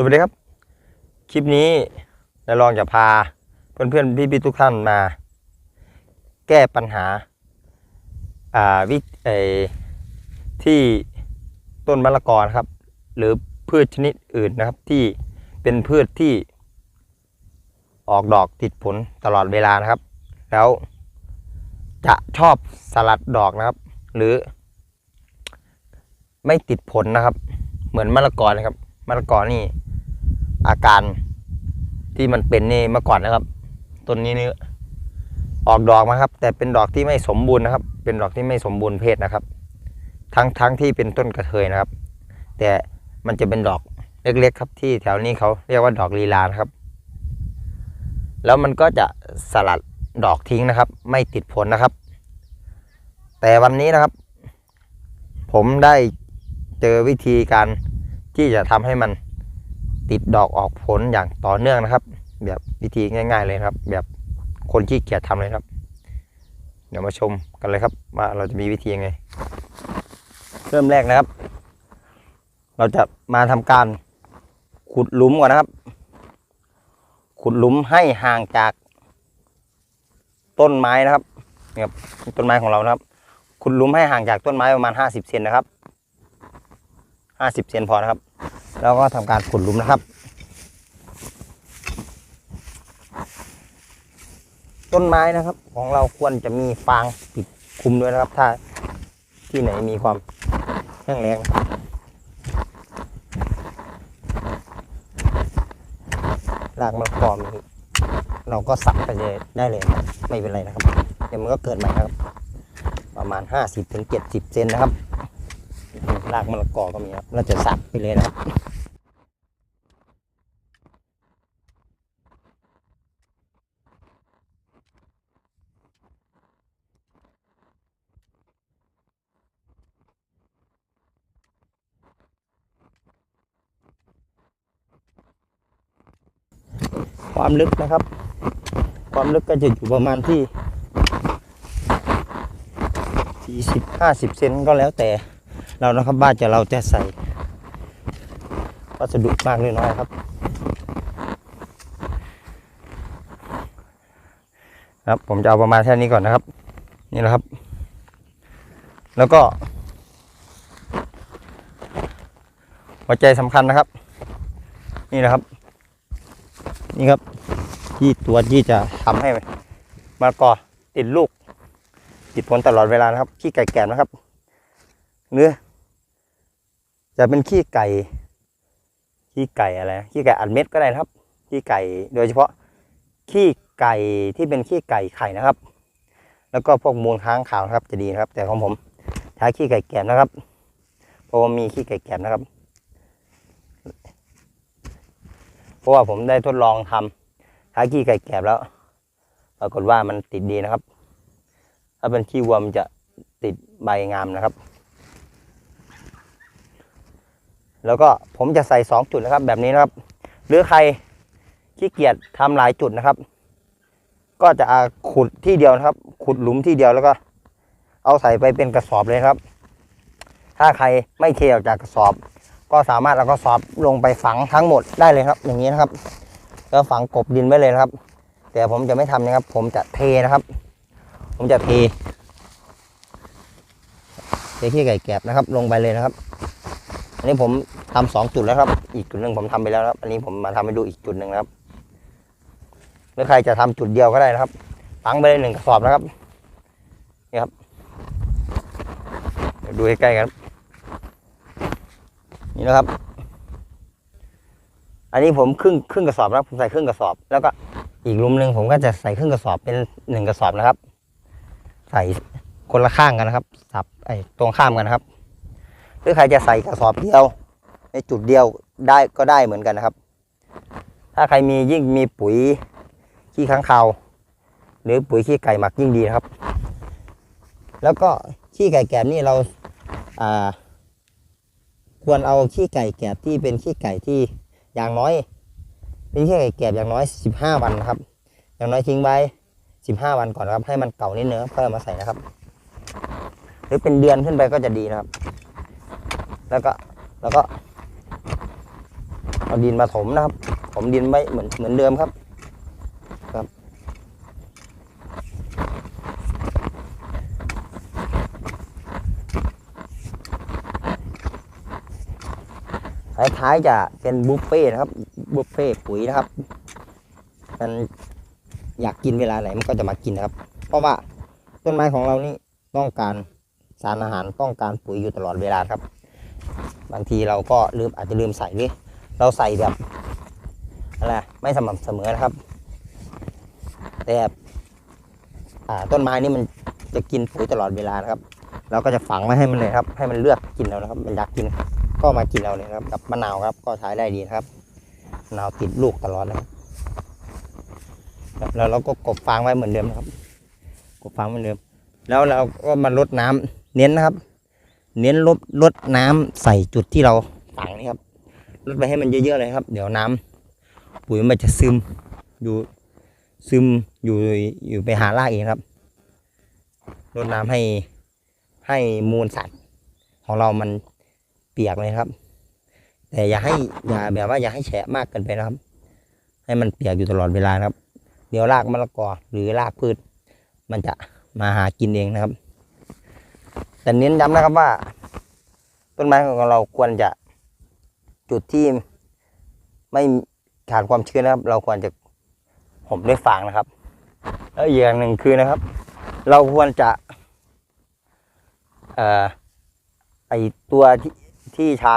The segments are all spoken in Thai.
สวัสดีครับ คลิปนี้นายรองจะพาเพื่อนๆพี่ๆทุกท่านมา แก้ปัญหาอ่าวิไอที่ต้นมะละกอนะครับ หรือพืชชนิดอื่นนะครับ ที่เป็นพืชที่ ออกดอกติดผลตลอดเวลานะครับ แล้ว จะชอบสลัดดอกนะครับ หรือ ไม่ติดผลนะครับ เหมือนมะละกอนะครับมะละกอนี่ อาการที่มันเป็นนี่เมื่อก่อนนะครับต้นนี้นี่ออกดอกมาครับ แต่เป็นดอกที่ไม่สมบูรณ์นะครับ เป็นดอกที่ไม่สมบูรณ์เพศนะครับ ทั้งทั้งที่เป็นต้นกระเทยนะครับ แต่มันจะเป็นดอกเล็กๆครับ ที่แถวนี้เขาเรียกว่าดอกลีลานะครับ แล้วมันก็จะสลัดดอกทิ้งนะครับ ไม่ติดผลนะครับ แต่วันนี้นะครับ ผมได้เจอวิธีการที่จะทำให้มัน ติดดอกออกผลอย่างต่อเนื่องนะครับ แบบวิธีง่าย ๆเลยครับ แบบคนขี้เกียจทำเลยครับ เดี๋ยวมาชมกันเลยครับ ว่าเราจะมีวิธียังไง เริ่มแรกนะครับ เราจะมาทำการขุดหลุมก่อนนะครับ ขุดหลุมให้ห่างจากต้นไม้นะครับนี่ครับต้นไม้ของเรานะครับ ขุดหลุมให้ห่างจากต้นไม้ประมาณห้าสิบเซนนะครับ ห้าสิบเซนพอนะครับ แล้วก็ทำการขุดหลุมนะครับ ต้นไม้นะครับ ของเราควรจะมีฟางปิดคุมด้วยนะครับ ถ้าที่ไหนมีความแห้งแล้งรากมะละกอมีเราก็สับไปเลยได้เลย ไม่เป็นไรนะครับ เดี๋ยวมันก็เกิดใหม่นะครับ ประมาณ 50ถึง70เซนนะครับ รากมะละกอก็มีครับ เราจะสับไปเลยนะครับความลึกนะครับ ความลึกก็จะอยู่ประมาณที่ 40 50 เซนก็แล้วแต่ เรานะครับว่านจะเราจะใส่วัสดุมากหรือน้อยครับครับผมจะเอาประมาณแค่นี้ก่อนนะครับ นี่นะครับ แล้วก็หัวใจสำคัญนะครับ นี่นะครับ นี่ครับที่ตัวที่จะทำให้มะละกอติดลูก ติดผลตลอดเวลานะครับขี้ไก่แก่นะครับ เนื้อ จะเป็นขี้ไก่ ขี้ไก่อะไร ขี้ไก่อัดเม็ดก็ได้ครับ ขี้ไก่ โดยเฉพาะขี้ไก่ที่เป็นขี้ไก่ไข่นะครับ แล้วก็พวกมูลค้างขาวนะครับ จะดีนะครับ แต่ของผมใช้ขี้ไก่แก่นะครับ เพราะว่ามีขี้ไก่แก่นะครับ เพราะว่าผมได้ทดลองทำใช้ขี้ไก่แกบแล้วปรากฏว่ามันติดดีนะครับ ถ้าเป็นขี้วัวมันจะติดใบงามนะครับ แล้วก็ผมจะใส่สองจุดนะครับ แบบนี้นะครับ หรือใครขี้เกียจทำหลายจุดนะครับ ก็จะอาขุดที่เดียวนะครับ ขุดหลุมที่เดียวแล้วก็ เอาใส่ไปเป็นกระสอบเลยครับ ถ้าใครไม่เทออกจากกระสอบ ก็สามารถเอากระสอบลงไปฝังทั้งหมดได้เลยครับ อย่างนี้นะครับ แล้วฝังกบดินไว้เลยนะครับ แต่ผมจะไม่ทำนะครับ ผมจะเทนะครับ ผมจะเทเทขี้ไก่แกบนะครับ ลงไปเลยนะครับ อันนี้ผมทำสองจุดแล้วครับ อีกจุดหนึ่งผมทำไปแล้วครับ อันนี้ผมมาทำให้ดูอีกจุดหนึ่งครับหรือใครจะทำจุดเดียวก็ได้นะครับฝังไปเลยหนึ่งกระสอบนะครับนี่ครับดูใกล้ๆกันนี่นะครับ อันนี้ผมครึ่งครึ่งกระสอบนะครับผมใส่ครึ่งกระสอบ แล้วก็อีกหลุมหนึ่งผมก็จะใส่ครึ่งกระสอบเป็นหนึ่งกระสอบนะครับ ใส่คนละข้างกันนะครับ สับไอ้ตรงข้ามกันนะครับ หรือใครจะใส่กระสอบเดียว ในจุดเดียวได้ก็ได้เหมือนกันนะครับ ถ้าใครมียิ่งมีปุ๋ยขี้ค้างคาวหรือปุ๋ยขี้ไก่หมักยิ่งดีนะครับ แล้วก็ขี้ไก่แกบนี่เราอ่าควรเอาขี้ไก่แกบที่เป็นขี้ไก่ที่อย่างน้อย เป็นขี้ไก่แกบอย่างน้อย 15 วันนะครับ อย่างน้อยทิ้งไว้ 15 วันก่อนนครับ ให้มันเก่านิดนึงครับค่อยเอามาใส่นะครับ หรือเป็นเดือนขึ้นไปก็จะดีนะครับ แล้วก็แล้วก็เอาดินมาถมนะครับ ผมดินไว้เหมือนเหมือนเดิมครับครับ ท้ายๆจะเป็นบุฟเฟ่ต์นะครับ บุฟเฟ่ต์ปุ๋ยนะครับ มันอยากกินเวลาไหนมันก็จะมากินนะครับ เพราะว่าต้นไม้ของเรานี่ต้องการสารอาหารต้องการปุ๋ยอยู่ตลอดเวลาครับ บางทีเราก็ลืมอาจจะลืมใส่หรือเราใส่แบบอะไรไม่สม่ำเสมอนะครับ แต่ต้นไม้นี่มันจะกินปุ๋ยตลอดเวลานะครับ เราก็จะฝังไว้ให้มันเลยครับ ให้มันเลือกกินเรานะครับ มันอยากกินก็มากินเราเลยครับกับมะนาวครับ ก็ใช้ได้ดีนะครับมะนาวติดลูกตลอดนะครับแล้วเราก็กบฟางไว้เหมือนเดิมนะครับ กบฟางเหมือนเดิม แล้วเราก็มาลดน้ำเน้นนะครับ เน้นลดลดน้ำใส่จุดที่เราฝังนี่ครับลดไปให้มันเยอะๆเลยครับ เดี๋ยวน้ำปุ๋ยมันจะซึมอยู่ซึมอยู่อยู่ไปหารากเองครับลดน้ำให้ให้มูลสัตว์ของเรามันเปียกเลยครับ แต่อย่าให้อย่าแบบว่าอย่าให้แฉะมากเกินไปนะครับ ให้มันเปียกอยู่ตลอดเวลาครับ เดี๋ยวรากมะละกอหรือรากพืช มันจะมาหากินเองนะครับ แต่เน้นย้ำนะครับว่า ต้นไม้ของเราควรจะจุดที่ไม่ขาดความชื้นนะครับ เราควรจะห่มด้วยฟางนะครับ แล้วอีกอย่างหนึ่งคือนะครับ เราควรจะเอ่อไอตัวที่ที่ใช้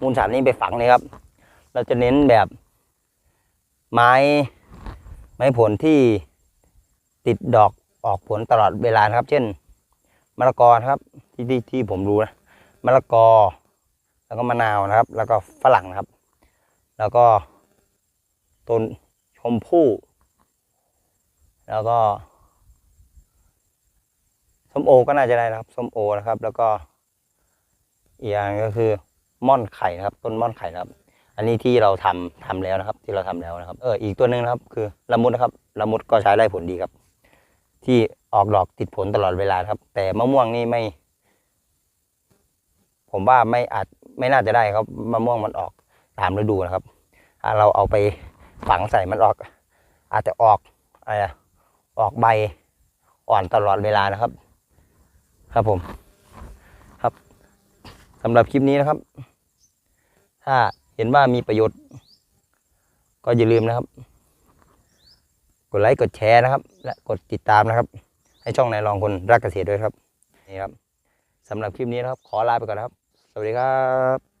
มูลสารนี้ไปฝังเลยครับ เราจะเน้นแบบไม้ไม้ผลที่ติดดอกออกผลตลอดเวลานะครับ เช่น มะละกอครับที่ที่ที่ผมรู้นะมะละกอ แล้วก็มะนาวนะครับ แล้วก็ฝรั่งนะครับ แล้วก็ต้นชมพู่แล้วก็ส้มโอก็น่าจะได้นะครับส้มโอนะครับ แล้วก็อีกอย่างก็คือม่อนไข่นะครับ ต้นม่อนไข่นะครับ อันนี้ที่เราทำทำแล้วนะครับ ที่เราทำแล้วนะครับ เอออีกตัวหนึ่งนะครับ คือละมุดนะครับละมุดก็ใช้ได้ผลดีครับ ที่ ออกดอกติดผลตลอดเวลาครับ แต่มะม่วงนี่ไม่ ผมว่าไม่อาจไม่น่าจะได้ครับมะม่วงมันออกตามฤดูนะครับถ้าเราเอาไปฝังใส่มันออก อาจจะออกอะไรอออกใบอ่อนตลอดเวลานะครับ ครับผมครับสำหรับคลิปนี้นะครับ ถ้าเห็นว่ามีประโยชน์ ก็อย่าลืมนะครับ กดไลค์กดแชร์นะครับ และกดติดตามนะครับ ให้ช่องนายรองคนรักเกษตรด้วยครับนี่ครับสำหรับคลิปนี้นะครับ ขอลาไปก่อนครับ สวัสดีครับ